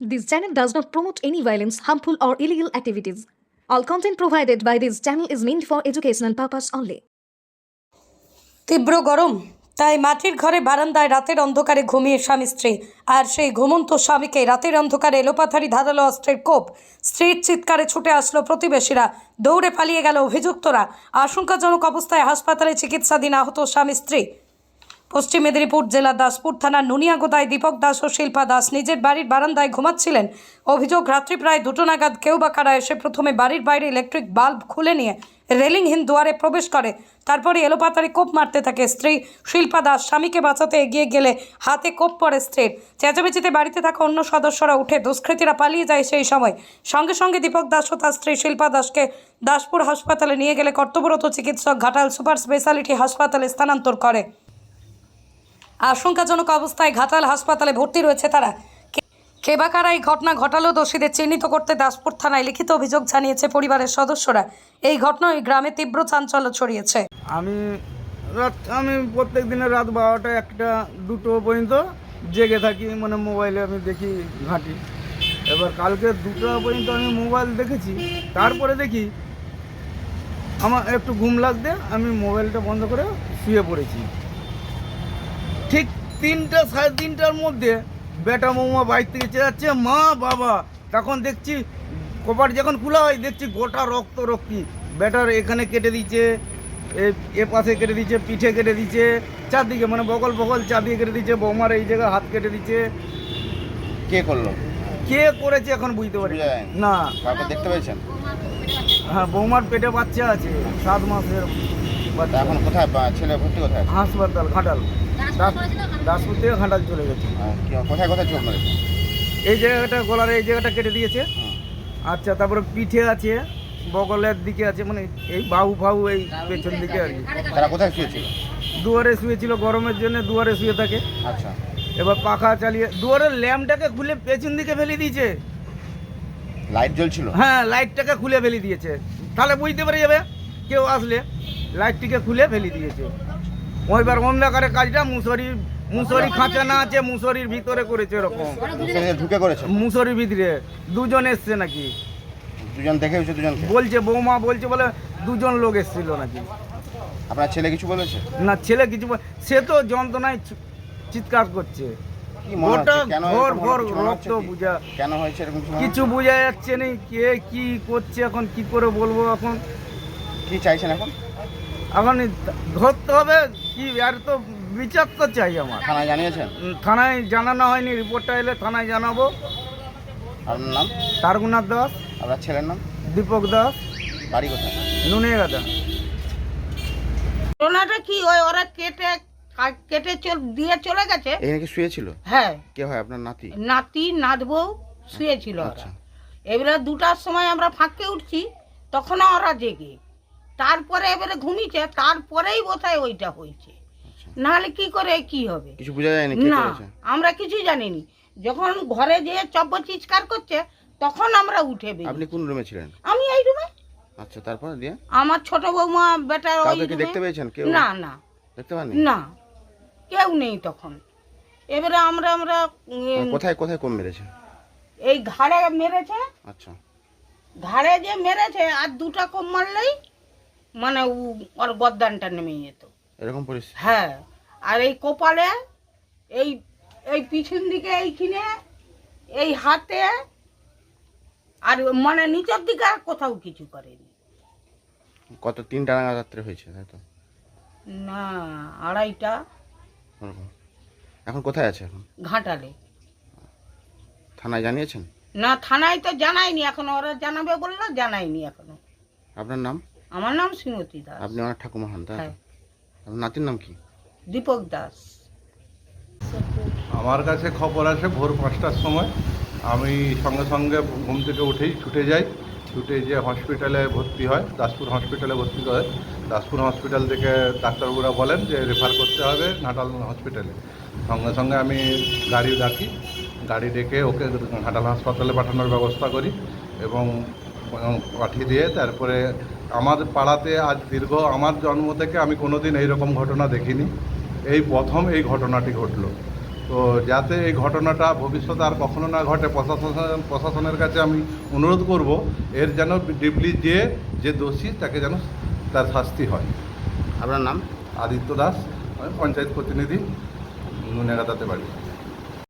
This channel does not promote any violence, harmful, or illegal activities. All content provided by this channel is meant for educational purpose only. তীব্র গরম। তাই মাটির ঘরে বারান্দায় রাতের অন্ধকারে ঘুমিয়ে স্বামী স্ত্রী। আর সেই ঘুমন্ত স্বামীকে রাতের অন্ধকারে এলোপাথারি ধারালো অস্ত্রের কোপ স্ত্রীর চিৎকারে ছুটে আসলো প্রতিবেশীরা। দৌড়ে পালিয়ে গেল অভিযুক্তরা। আশঙ্কাজনক অবস্থায় হাসপাতালে চিকিৎসাধীন আহত স্বামী স্ত্রী। পশ্চিম মেদিনীপুর জেলার দাসপুর থানার নুনিয়াগোদায় দীপক দাস ও শিল্পা দাস নিজের বাড়ির বারান্দায় ঘুমাচ্ছিলেন। অভিযোগ, রাত্রি প্রায় দুটো নাগাদ কেউ বা কারা এসে প্রথমে বাড়ির বাইরে ইলেকট্রিক বাল্ব খুলে নিয়ে রেলিংহীন দুয়ারে প্রবেশ করে। তারপরে এলোপাতারে কোপ মারতে থাকে স্ত্রী। শিল্পা দাস স্বামীকে বাঁচাতে এগিয়ে গেলে হাতে কোপ পড়ে স্ত্রীর। চেঁচামেচিতে বাড়িতে থাকা অন্য সদস্যরা উঠে দুষ্কৃতীরা পালিয়ে যায় সেই সময়। সঙ্গে সঙ্গে দীপক দাস ও তার স্ত্রী শিল্পা দাসকে দাসপুর হাসপাতালে নিয়ে গেলে কর্তব্যরত চিকিৎসক ঘাটাল সুপার স্পেশালিটি হাসপাতালে স্থানান্তর করে। আশঙ্কাজনক অবস্থায় ঘাটাল হাসপাতালে ভর্তি রয়েছে তারা। কে- কে বা কারা এই ঘটনা ঘটালো দোষীদের চিহ্নিত করতে দাসপুর থানায় লিখিত অভিযোগ জানিয়েছে পরিবারের সদস্যরা। এই ঘটনায় গ্রামে তীব্র চাঞ্চল্য ছড়িয়েছে। আমি রাত, আমি প্রত্যেক দিনের রাত বারোটা একটা, দুটো পর্যন্ত জেগে থাকি মানে মোবাইলে আমি দেখি ঘাঁটি। এবার কালকে দুটো পর্যন্ত আমি মোবাইল দেখেছি, তারপরে দেখি আমার একটু ঘুম লাগতে আমি মোবাইলটা বন্ধ করে শুয়ে পড়েছি। ঠিক তিনটা সাড়ে তিনটার মধ্যে বেটা মৌমা বাইক থেকে চেঁচাচ্ছে মা বাবা। তখন দেখছি কপাট যখন খোলা হয় দেখছি গোটা রক্ত রক্তি। বেটার এখানে কেটে দিচ্ছে এ- পাশে কেটে দিচ্ছে পিঠে কেটে দিচ্ছে চারদিকে মানে বগল বগল চারদিকে কেটে দিচ্ছে বৌমার এই জায়গায় হাত কেটে দিচ্ছে কে করল? কে করেছে এখন বুঝতে পারি না। দেখতে পেয়েছেন? হ্যাঁ বৌমার পেটে বাচ্চা আছে সাত মাসের বাচ্চা এখন কোথায়? ছেলে ভর্তি কোথায়? হাসপাতাল ঘাটাল। দাস দাসপুর থেকে ঘাটাল চলে গেছে। কোথায় কোথায় চোখ মেরেছে? এই জায়গাটা গলার এই জায়গাটা কেটে দিয়েছে। আচ্ছা তারপরে পিঠে আছে বগলের দিকে আছে মানে এই বাহু ফাউ এই পেছন দিকে আর কি। তারা কোথায় শুয়েছিল? দুয়ারে শুয়েছিল গরমের জন্য দুয়ারে শুয়ে থাকে। আচ্ছা। এবার পাখা চালিয়ে দুয়ারের ল্যাম্পটাকে খুলে পেছন দিকে ফেলে দিয়েছে। লাইট জ্বলছিল? হ্যাঁ লাইটটাকে খুলে ফেলে দিয়েছে। তাহলে বুঝতে পেরে যাবে কেউ আসলে লাইটটিকে খুলে ফেলে দিয়েছে। ওইবার অন্ধকারে কাজটা মুসরি মুসরি খাঁচা না আছে মুসরির ভিতরে করেছে এরকম। ঢুকে করেছে? মুসরির ভিতরে। দুজন এসছে নাকি? দুজন দেখে হয়েছে দুজনকে? বলছে বৌমা বলছে বলে দুজন লোক এসেছিল নাকি। আপনার ছেলে কিছু বলেছে? না ছেলে কিছু বল- সে তো যন্ত্রণায় চিৎকার করছে। মনে কিছু? বুঝা কেন হয়েছে এরকম কিছু কিছু বোঝা যাচ্ছে না কে কি করছে এখন কি করে বলব এখন? কি চাইছেন এখন? এখন ধরতে হবে কি আর তো বিচার তো চাই আমার। থানায় জানিয়েছেন? থানায় জানানো হয়নি রিপোর্টটা এলে থানায় জানাব। আপনার নাম? তারগুনাথ দাস। আপনার ছেলের নাম? দীপক দাস। বাড়ি কোথায়? নুনিয়াগাদা ঘটনাটা কি ওই ওরা কেটে কেটে চল দিয়ে চলে গেছে? এই নাকি শুয়েছিল? হ্যাঁ। কে হয় আপনার নাতি? নাতি নাতবউ শুয়েছিল ওরা। আচ্ছা। এবারে দুটার সময় আমরা ফাঁকে উঠছি তখনও ওরা জেগে। তারপরে এবারে ঘুমিয়েছে তারপরেই বোধহয় ওইটা হয়েছে। নাহলে কি করে কি হবে? কিছু বোঝা যায়নি না আমরা কিছুই জানিনি। যখন ঘরে যেয়ে চব্য চিৎকার করছে তখন আমরা উঠে বেরিয়ে আপনি কোন রুমে ছিলেন? আমি এই রুমে। আচ্ছা তারপর দিয়ে? আমার ছোট বৌমা বেটার ওই রুমে। দেখতে পেয়েছেন? কেউ? না না। দেখতে পাননি? না কেউ নেই তখন। এবারে আমরা আমরা কোথায় কোথায় কম মেরেছে? এই ঘাড়ে মেরেছে। আচ্ছা। ঘাড়ে যে মেরেছে আর দুটা কম মারলেই মানে ওর গদ্দানটা নেমে যেত। এরকম পরিস্থিতি? হ্যাঁ। আর এই কপালে এই এই পিছন দিকে এইখানে এই হাতে আর মানে নিচের দিকে আর কোথাও কিছু করেনি। কত তিনটা রাঙা রাত্রে হয়েছে তাই তো? না আড়াইটা। এখন কোথায় আছে এখন? ঘাটালে। থানায় জানিয়েছেন? না থানায় তো জানাইনি এখনও ওরা জানাবে বলল জানায়নি এখনও। আপনার নাম? আমার নাম শ্রীমতী দাস। আপনি আমার ঠাকুমা হন তাই হ্যাঁ। আপনার নাতির নাম কি? দীপক দাস। আমার কাছে খবর আসে ভোর পাঁচটার সময় আমি সঙ্গে সঙ্গে ঘুম থেকে উঠেই ছুটে যাই। ছুটে যে হসপিটালে ভর্তি হয় দাসপুর হসপিটালে ভর্তি হয়। দাসপুর হসপিটাল থেকে ডাক্তারবাবুরা বলেন যে রেফার করতে হবে ঘাটাল হসপিটালে। সঙ্গে সঙ্গে আমি গাড়ি ডাকি গাড়ি ডেকে ওকে ঘাটাল হাসপাতালে পাঠানোর ব্যবস্থা করি এবং এবং পাঠিয়ে দিয়ে তারপরে আমার পাড়াতে আজ দীর্ঘ আমার জন্ম থেকে আমি কোনোদিন এইরকম ঘটনা দেখিনি। এই প্রথম এই ঘটনাটি ঘটলো। তো যাতে এই ঘটনাটা ভবিষ্যতে আর কখনো না ঘটে প্রশাসন প্রশাসনের কাছে আমি অনুরোধ করব এর যেন ডিপলি যে যে দোষী তাকে যেন তার শাস্তি হয়। আপনার নাম? আদিত্য দাস আমি পঞ্চায়েত প্রতিনিধি নুনেগাদাতে বাড়ি।